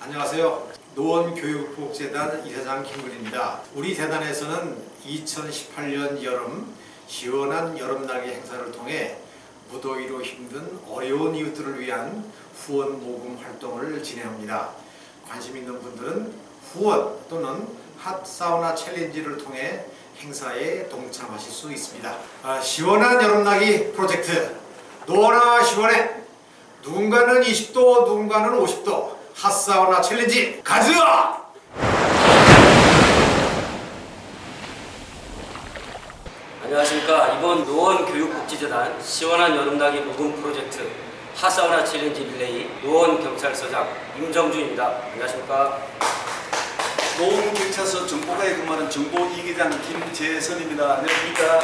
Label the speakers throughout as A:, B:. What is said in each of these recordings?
A: 안녕하세요. 노원교육복재단 이사장 김근입니다. 우리 재단에서는 2018년 여름 시원한 여름날개 행사를 통해 무더위로 힘든 어려운 이웃들을 위한 후원 모금 활동을 진행합니다. 관심 있는 분들은 후원 또는 핫사우나 챌린지를 통해 행사에 동참하실 수 있습니다. 아, 시원한 여름나기 프로젝트 노나 시원해 누군가는 20도 누군가는 50도 핫사우나 챌린지 가즈아!
B: 안녕하십니까 이번 노원교육복지재단 시원한 여름나기 모금 프로젝트 하사우나 챌린지 릴레이 노원경찰서장 임정준입니다 안녕하십니까
C: 노원경찰서 정보가에 근무하는 정보 이기장 김재선입니다. 안녕하십니까?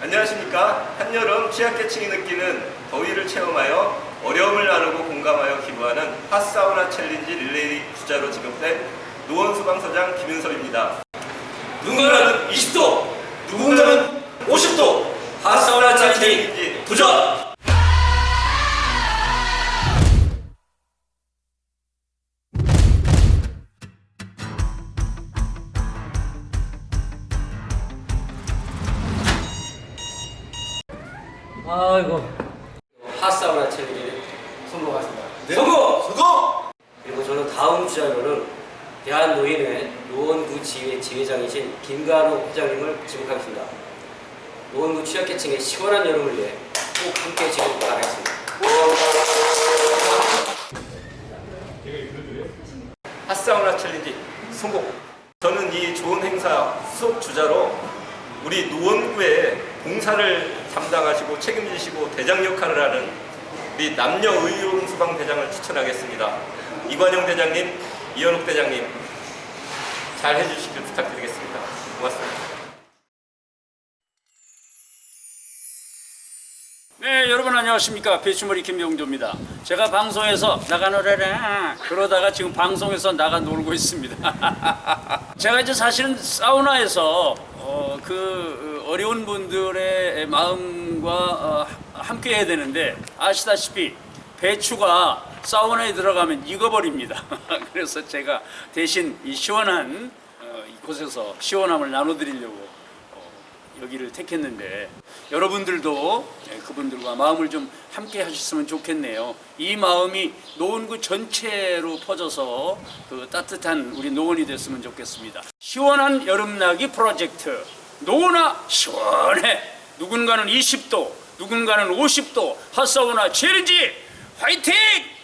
D: 안녕하십니까. 한여름 취약계층이 느끼는 더위를 체험하여 어려움을 나누고 공감하여 핫사우나 챌린지 릴레이 주자로 지급된 노원 소방서장 김윤섭입니다.
B: 누군가는 20도 누군가는 50도 하사우나 챌린지 도전! 아이고 핫사우나 챌린지 성공하셨습니다 성공!
C: 성공!
B: 그리고 저는 다음 주자로는 대한노인회 노원구 지회 지회장이신 김가루 회장님을 지목하겠습니다. 노원구 취약계층의 시원한 여름을 위해 꼭 함께 지금 바라겠습니다.
D: 핫사우나 챌린지 성공! 저는 이 좋은 행사 수업 주자로 우리 노원구에 봉사를 담당하시고 책임지시고 대장 역할을 하는 우리 남녀 의용 소방 대장을 추천하겠습니다. 이관영 대장님, 이현욱 대장님 잘 해주시길 부탁드리겠습니다. 고맙습니다.
E: 네, 여러분 안녕하십니까. 배추머리 김영조입니다. 제가 방송에서 나가 노래라 그러다가 지금 방송에서 나가 놀고 있습니다. 제가 이제 사실은 사우나에서 어, 그 어려운 분들의 마음과 어, 함께 해야 되는데 아시다시피 배추가 사우나에 들어가면 익어버립니다. 그래서 제가 대신 이 시원한 어, 이곳에서 시원함을 나눠드리려고 여기를 택했는데 여러분들도 예, 그분들과 마음을 좀 함께 하셨으면 좋겠네요. 이 마음이 노원구 전체로 퍼져서 그 따뜻한 우리 노원이 됐으면 좋겠습니다. 시원한 여름나기 프로젝트 노원아 시원해 누군가는 20도 누군가는 50도 핫사우나 챌린지 화이팅!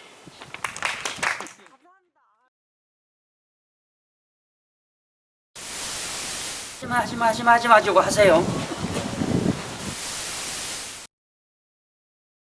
E: 하지마 하지마 하지마 하지마 하고 하세요.